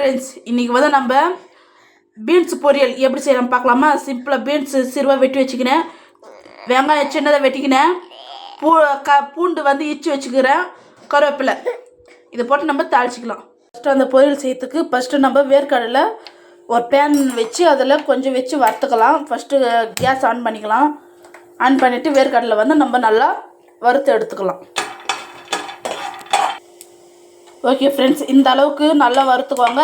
Friends இன்றைக்கி வந்து நம்ம பீன்ஸ் பொரியல் எப்படி செய்யலாம் பார்க்கலாமா? சிம்பிளாக பீன்ஸ் சிறுவாக வெட்டி வச்சுக்கினேன் வெங்காயம் சின்னதாக வெட்டிக்கினேன் பூ க பூண்டு வந்து இச்சு வச்சுக்கிறேன். கருவேப்பிலை. இதை போட்டு நம்ம தாளிச்சிக்கலாம். ஃபஸ்ட்டு அந்த பொரியல் செய்யறதுக்கு ஃபஸ்ட்டு நம்ம வேர்க்கடலை ஒரு பேன் வச்சு அதில் கொஞ்சம் வச்சு வறுத்துக்கலாம். ஃபஸ்ட்டு கேஸ் ஆன் பண்ணிக்கலாம். ஆன் பண்ணிவிட்டு வேர்க்கடலை வந்து நம்ம நல்லா வறுத்து எடுத்துக்கலாம். ஓகே ஃப்ரெண்ட்ஸ் இந்த அளவுக்கு நல்லா வறுத்துக்கோங்க.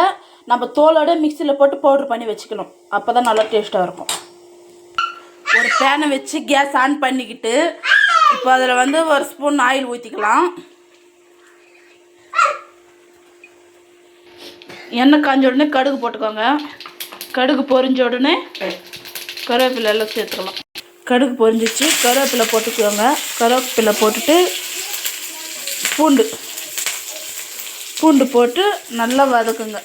நம்ம தோலோட மிக்சியில் போட்டு பவுட்ரு பண்ணி வச்சுக்கணும். அப்போ தான் நல்லா டேஸ்ட்டாக இருக்கும். ஒரு பேனை வச்சு கேஸ் ஆன் பண்ணிக்கிட்டு இப்போ அதில் வந்து ஒரு ஸ்பூன் ஆயில் ஊற்றிக்கலாம் எண்ணெய் காஞ்ச உடனே கடுகு போட்டுக்கோங்க. கடுகு பொரிஞ்ச உடனே கருவேப்பிலை எல்லாம் சேர்த்துக்கலாம். கடுகு பொரிஞ்சிச்சு கருவேப்பிலை போட்டுக்கோங்க. கருவேப்பிலை போட்டுட்டு பூண்டு. பூண்டு போட்டு நல்லா வதக்குங்க.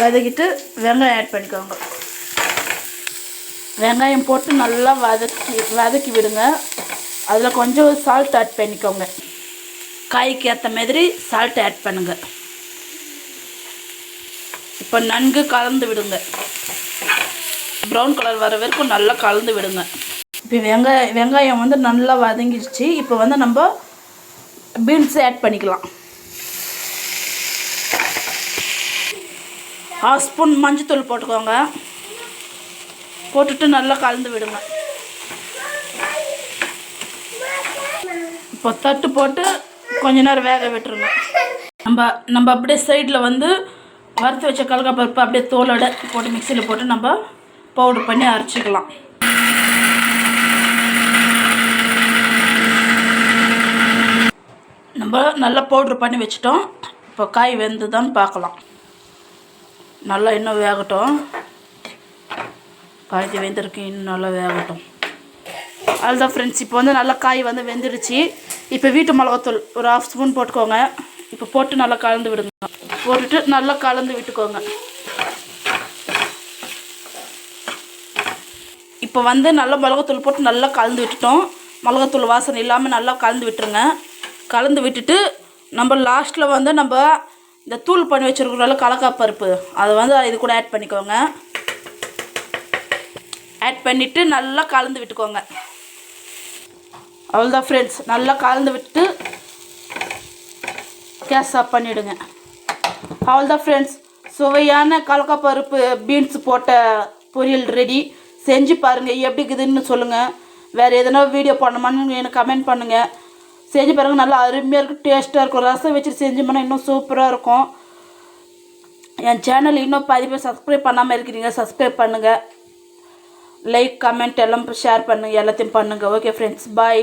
வதக்கிட்டு வெங்காயம் ஆட் பண்ணிக்கோங்க. வெங்காயம் போட்டு நல்லா வதக்கி வதக்கி விடுங்க. அதில் கொஞ்சம் சால்ட் ஆட் பண்ணிக்கோங்க. காய்க்கு ஏற்ற மாதிரி சால்ட் ஆட் பண்ணுங்க. இப்போ நன்கு கலந்து விடுங்க. ப்ரௌன் கலர் வர வரைக்கும் நல்லா கலந்து விடுங்க. இப்போ வெங்காய வெங்காயம் வந்து நல்லா வதங்கிடுச்சு இப்போ வந்து நம்ம பீன்ஸ் ஆட் பண்ணிக்கலாம். ஹாஃப் ஸ்பூன் மஞ்சத்தூள் போட்டுக்கோங்க. போட்டுட்டு நல்லா கலந்து விடுங்க. இப்போ தட்டு போட்டு கொஞ்ச நேரம் வேக விட்டுருங்க. நம்ம நம்ம அப்படியே சைடில் வந்து வறுத்து வச்ச கடலப்பருப்பு அப்படியே தோலோட போட்டு மிக்சியில் போட்டு நம்ம பவுடர் பண்ணி அரைச்சிக்கலாம். நம்ம நல்லா பவுட்ரு பண்ணி வச்சிட்டோம். இப்போ காய் வெந்துதான்னு பார்க்கலாம். நல்லா இன்னும் வேகட்டும். பாதி வெந்திருக்கு இன்னும் நல்லா வேகட்டும். அதுதான் ஃப்ரெண்ட்ஸ் இப்போ வந்து நல்லா காய் வந்து வெந்துருச்சு. இப்போ வீட்டு மிளகாத்தூள் ஒரு ஆஃப் ஸ்பூன் போட்டுக்கோங்க. இப்போ போட்டு நல்லா கலந்து விடுங்க. போட்டுட்டு நல்லா கலந்து விட்டுக்கோங்க. இப்போ வந்து நல்லா மிளகாத்தூள் போட்டு நல்லா கலந்து விட்டுட்டோம். மிளகாத்தூள் வாசனை இல்லாமல் நல்லா கலந்து விட்டுருங்க. கலந்து விட்டுட்டு நம்ம லாஸ்ட்டில் வந்து நம்ம இந்த தூள் பண்ணி வச்சுருக்கிறோம்ல கலக்காப்பருப்பு அதை வந்து இது கூட ஆட் பண்ணிக்கோங்க. ஆட் பண்ணிவிட்டு நல்லா கலந்து விட்டுக்கோங்க. அவ்வளோதான் ஃப்ரெண்ட்ஸ் நல்லா கலந்து விட்டு கேஸ் ஆஃப் பண்ணிவிடுங்க அவ்வளோதான் ஃப்ரெண்ட்ஸ் சுவையான கலக்காப்பருப்பு பீன்ஸ் போட்ட பொரியல் ரெடி செஞ்சு பாருங்கள் எப்படி இருக்குதுன்னு சொல்லுங்கள் வேறு எதனா வீடியோ பண்ணணுமான்னு எனக்கு கமெண்ட் பண்ணுங்கள் செஞ்சு பாருங்கள் நல்லா அருமையாக இருக்கும் டேஸ்ட்டாக இருக்கும். ரசம் வச்சுட்டு செஞ்சோம்னா இன்னும் சூப்பராக இருக்கும். என் சேனல் இன்னும் பாதி பேர் சப்ஸ்கிரைப் பண்ணாமல் இருக்கிறீங்க சப்ஸ்கிரைப் பண்ணுங்கள் லைக் கமெண்ட் எல்லாம் ஷேர் பண்ணுங்கள் எல்லாத்தையும் பண்ணுங்கள் ஓகே ஃப்ரெண்ட்ஸ் பாய்